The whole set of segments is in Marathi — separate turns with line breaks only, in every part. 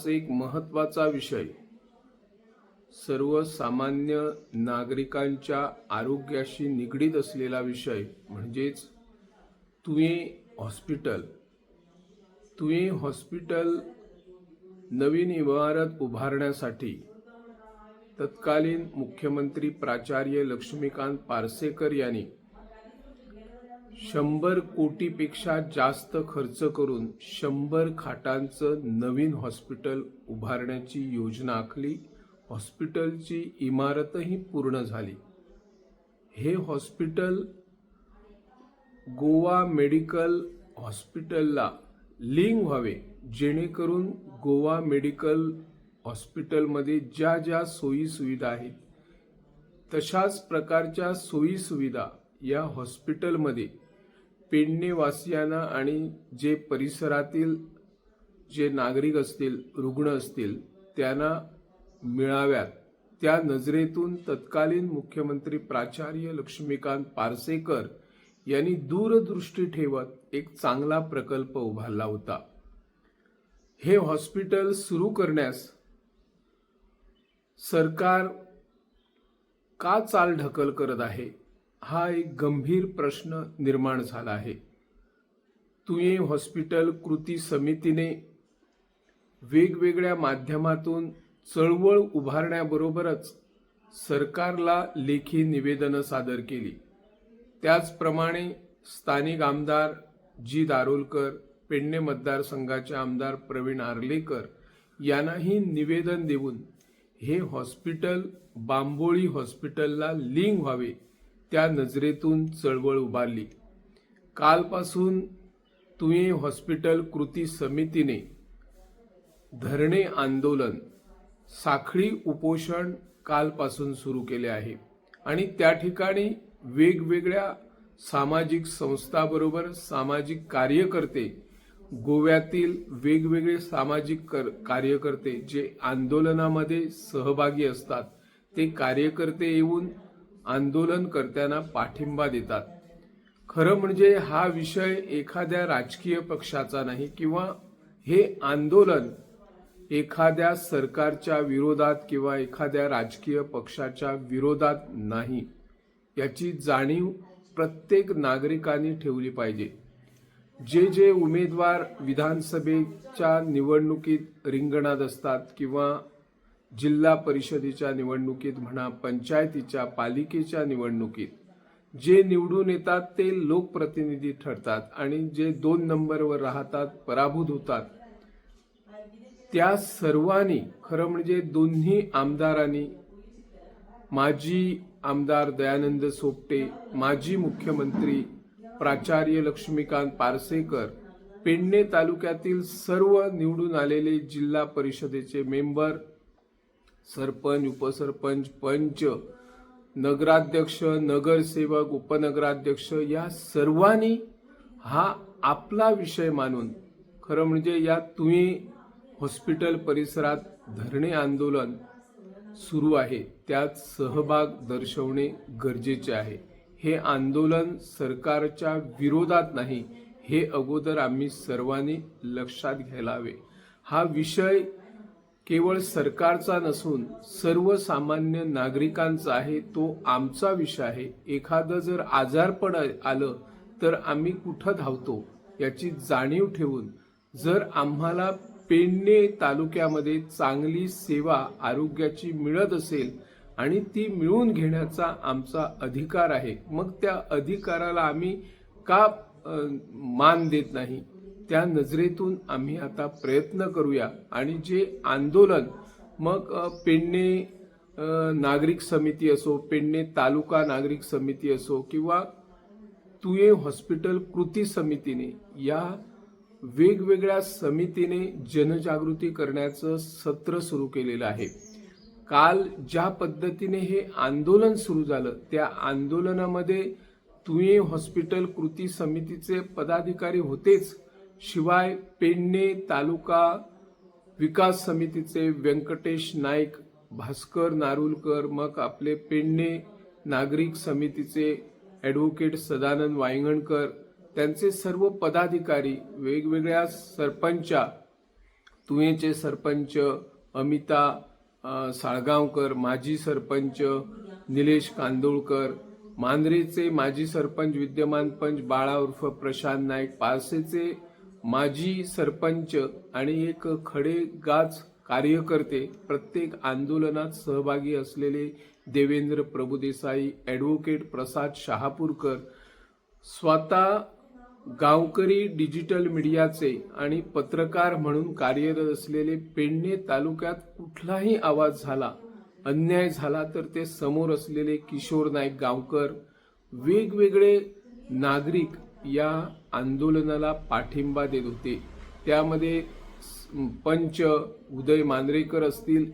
हाच एक महत्त्वाचा विषय. सर्वसामान्य नागरिकांच्या आरोग्याशी निगडीत असलेला विषय म्हणजेच तुये हॉस्पिटल. तुये हॉस्पिटल नवीन इमारत उभारण्यासाठी तत्कालीन मुख्यमंत्री प्राचार्य लक्ष्मीकांत पारसेकर यांनी शंभर कोटीपेक्षा जास्त खर्च करून शंभर खाटांचं नवीन हॉस्पिटल उभारण्याची योजना आखली. हॉस्पिटलची इमारतही पूर्ण झाली. हे हॉस्पिटल गोवा मेडिकल हॉस्पिटलला लिंक व्हावे जेणेकरून गोवा मेडिकल हॉस्पिटलमध्ये ज्या ज्या सोयीसुविधा आहेत तशाच प्रकारच्या सोयीसुविधा या हॉस्पिटलमध्ये पेडणेवासियांना आणि जे परिसरातील जे नागरिक असतील रुग्ण असतील त्यांना मिळाव्यात. त्या नजरेतून तत्कालीन मुख्यमंत्री प्राचार्य लक्ष्मीकांत पारसेकर यांनी दूरदृष्टी ठेवत एक चांगला प्रकल्प उभारला होता. हे हॉस्पिटल सुरू करण्यास सरकार का चाल ढकल करत आहे? हा एक गंभीर प्रश्न निर्माण झाला आहे. तुये हॉस्पिटल कृती समितीने वेगवेगळ्या माध्यमातून चळवळ उभारण्याबरोबरच सरकारला लेखी निवेदनं सादर केली. त्याचप्रमाणे स्थानिक आमदार जी दारोलकर पेडणे मतदारसंघाचे आमदार प्रवीण आर्लेकर यांनाही निवेदन देऊन हे हॉस्पिटल बांबोळी हॉस्पिटलला लिंक व्हावे त्या नजरेतून चळवळ उभारली. कालपासून तुम्ही हॉस्पिटल कृती समितीने धरणे आंदोलन साखळी उपोषण कालपासून सुरू केले आहे आणि त्या ठिकाणी वेगवेगळ्या सामाजिक संस्थाबरोबर सामाजिक कार्यकर्ते गोव्यातील वेगवेगळे सामाजिक कर- कार्यकर्ते जे आंदोलनामध्ये सहभागी असतात ते कार्यकर्ते येऊन आंदोलनकर्त्यांना पाठिंबा देतात. खरं म्हणजे हा विषय एखाद्या राजकीय पक्षाचा नाही किंवा हे आंदोलन एखाद्या सरकारच्या विरोधात किंवा एखाद्या राजकीय पक्षाच्या विरोधात नाही. याची जाणीव प्रत्येक नागरिकांनी ठेवली पाहिजे. जे जे उमेदवार विधानसभेच्या निवडणुकीत रिंगणात असतात किंवा जिल्हा परिषदेच्या निवडणुकीत म्हणा पंचायतीच्या पालिकेच्या निवडणुकीत जे निवडून येतात ते लोकप्रतिनिधी ठरतात आणि जे दोन नंबरवर राहतात पराभूत होतात. त्या सर्वांनी खरं म्हणजे दोन्ही आमदारांनी माजी आमदार दयानंद सोपटे माजी मुख्यमंत्री प्राचार्य लक्ष्मीकांत पारसेकर पेडणे तालुक्यातील सर्व निवडून आलेले जिल्हा परिषदेचे मेंबर सरपंच उपसरपंच पंच नगराध्यक्ष नगरसेवक उपनगराध्यक्ष या सर्वांनी हा आपला विषय मानून खरं म्हणजे या तुम्ही हॉस्पिटल परिसरात धरणे आंदोलन सुरू आहे. त्यात सहभाग दर्शवणे गरजेचे आहे. हे आंदोलन सरकारच्या विरोधात नाही हे अगोदर आम्ही सर्वांनी लक्षात घ्यायला हवे. हा विषय केवळ सरकारचा नसून सर्वसामान्य नागरिकांचा आहे तो आमचा विषय आहे. एखादं जर आजारपण आलं तर आम्ही कुठं धावतो याची जाणीव ठेवून जर आम्हाला पेडणे तालुक्यामध्ये चांगली सेवा आरोग्याची मिळत असेल आणि ती मिळवून घेण्याचा आमचा अधिकार आहे मग त्या अधिकाराला आम्ही का मान देत नाही? त्या नजरेतून आम्ही आता प्रयत्न करूया. आणि जे आंदोलन मग पेडणे नागरिक समिती असो पेडणे तालुका नागरिक समिती असो किंवा तुये हॉस्पिटल कृती समितीने या वेगवेगळ्या समितीने जनजागृती करण्याचं सत्र सुरू केलेलं आहे. काल ज्या पद्धतीने हे आंदोलन सुरू झालं त्या आंदोलनामध्ये तुये हॉस्पिटल कृती समितीचे पदाधिकारी होतेच. शिवाय पेडणे तालुका विकास समितीचे व्यंकटेश नाईक भास्कर नारुलकर मग आपले पेडणे नागरिक समितीचे ॲडव्होकेट सदानंद वायंगणकर त्यांचे सर्व पदाधिकारी वेगवेगळ्या सरपंचा तुयेचे सरपंच अमिता साळगावकर माजी सरपंच निलेश कांदोळकर मांद्रेचे माजी सरपंच विद्यमान पंच बाळा उर्फ प्रशांत नाईक पारसेचे माजी सरपंच आणि एक खडेगाच कार्यकर्ते प्रत्येक आंदोलनात सहभागी असलेले देवेंद्र प्रभुदेसाई ॲडव्होकेट प्रसाद शहापूरकर स्वतः गावकरी डिजिटल मीडियाचे आणि पत्रकार म्हणून कार्यरत असलेले पेडणे तालुक्यात कुठलाही आवाज झाला अन्याय झाला तर ते समोर असलेले किशोर नाईक गावकर वेगवेगळे नागरिक या आंदोलनाला पाठिंबा देत होते. त्यामध्ये पंच उदय मांद्रेकर असतील.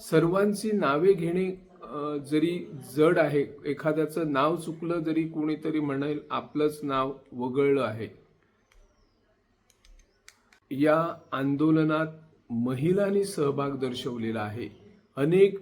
सर्वांची नावे घेणे जरी जड आहे एखाद्याचं नाव चुकलं जरी कोणीतरी म्हणेल आपलंच नाव वगळलं आहे. या आंदोलनात महिलांनी सहभाग दर्शवलेला आहे. अनेक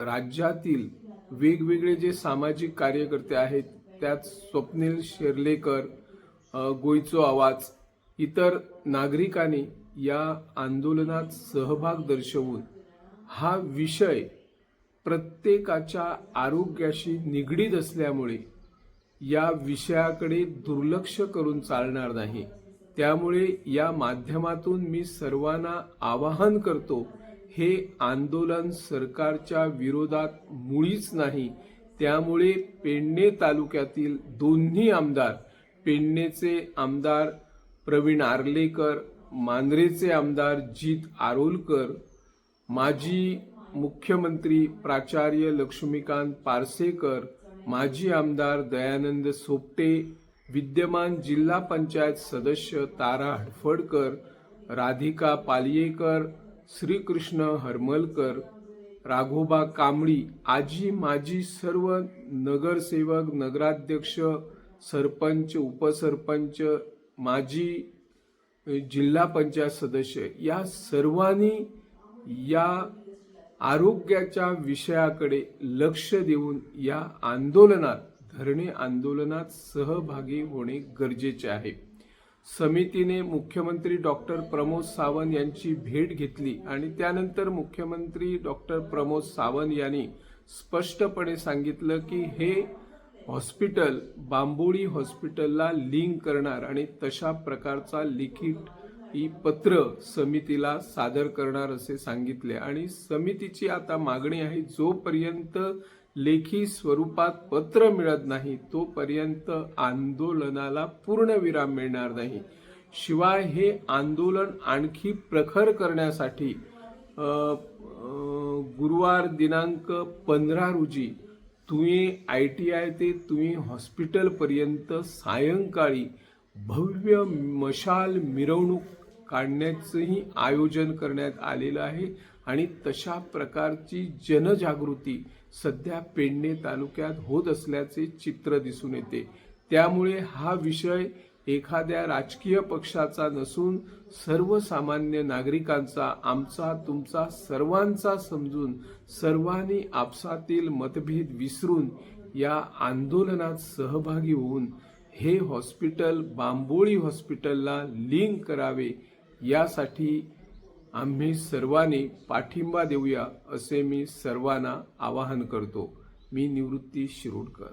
राज्यातील वेगवेगळे जे सामाजिक कार्यकर्ते आहेत त्यात स्वप्नील शेर्लेकर गोयचो आवाज. इतर नागरिकांनी या आंदोलनात सहभाग दर्शवून हा विषय प्रत्येकाच्या आरोग्याशी निगडीत असल्यामुळे या विषयाकडे दुर्लक्ष करून चालणार नाही. त्यामुळे या माध्यमातून मी सर्वांना आवाहन करतो हे आंदोलन सरकारच्या विरोधात मुळीच नाही. त्यामुळे पेडणे तालुक्यातील दोन्ही आमदार पेडणेचे आमदार प्रवीण आर्लेकर मांद्रेचे आमदार जीत आरोलकर माजी मुख्यमंत्री प्राचार्य लक्ष्मीकांत पारसेकर माजी आमदार दयानंद सोपटे विद्यमान जिल्हा पंचायत सदस्य तारा हडफडकर राधिका पालियेकर श्रीकृष्ण हरमलकर राघोबा कांबळी आजी माजी सर्व नगरसेवक नगराध्यक्ष सरपंच उपसरपंच माजी जिल्हा पंचायत सदस्य या सर्वांनी या आरोग्याच्या विषयाकडे लक्ष देऊन या आंदोलनात धरणे आंदोलनात सहभागी होणे गरजेचे आहे. समितीने मुख्यमंत्री डॉक्टर प्रमोद सावंत यांची भेट घेतली आणि त्यानंतर मुख्यमंत्री डॉक्टर प्रमोद सावंत यांनी स्पष्टपणे सांगितलं की हे हॉस्पिटल बांबोळी हॉस्पिटलला लिंक करणार आणि तशा प्रकारचा लिखित ही पत्र समितीला सादर करणार असे सांगितले. आणि समितीची आता मागणी आहे जोपर्यंत लेखी स्वरूपात पत्र मिळत नाही तोपर्यंत आंदोलनाला पूर्णविराम मिळणार नाही. शिवाय हे आंदोलन आणखी प्रखर करण्यासाठी गुरुवार दिनांक पंधरा रोजी तुम्ही आय टी आय ते तुम्ही हॉस्पिटलपर्यंत सायंकाळी भव्य मशाल मिरवणूक काढण्याचंही आयोजन करण्यात आलेलं आहे आणि तशा प्रकारची जनजागृती सध्या पेडणे तालुक्यात होत असल्याचे चित्र दिसून येते. त्यामुळे हा विषय एखाद्या राजकीय पक्षाचा नसून सर्वसामान्य नागरिकांचा आमचा तुमचा सर्वांचा समजून सर्वांनी आपसातील मतभेद विसरून या आंदोलनात सहभागी होऊन हे हॉस्पिटल बांबोळी हॉस्पिटलला लिंक करावे यासाठी आम्ही सर्वांनी पाठिंबा देऊया असे मी सर्वांना आवाहन करतो. मी निवृत्ती शिरोडकर.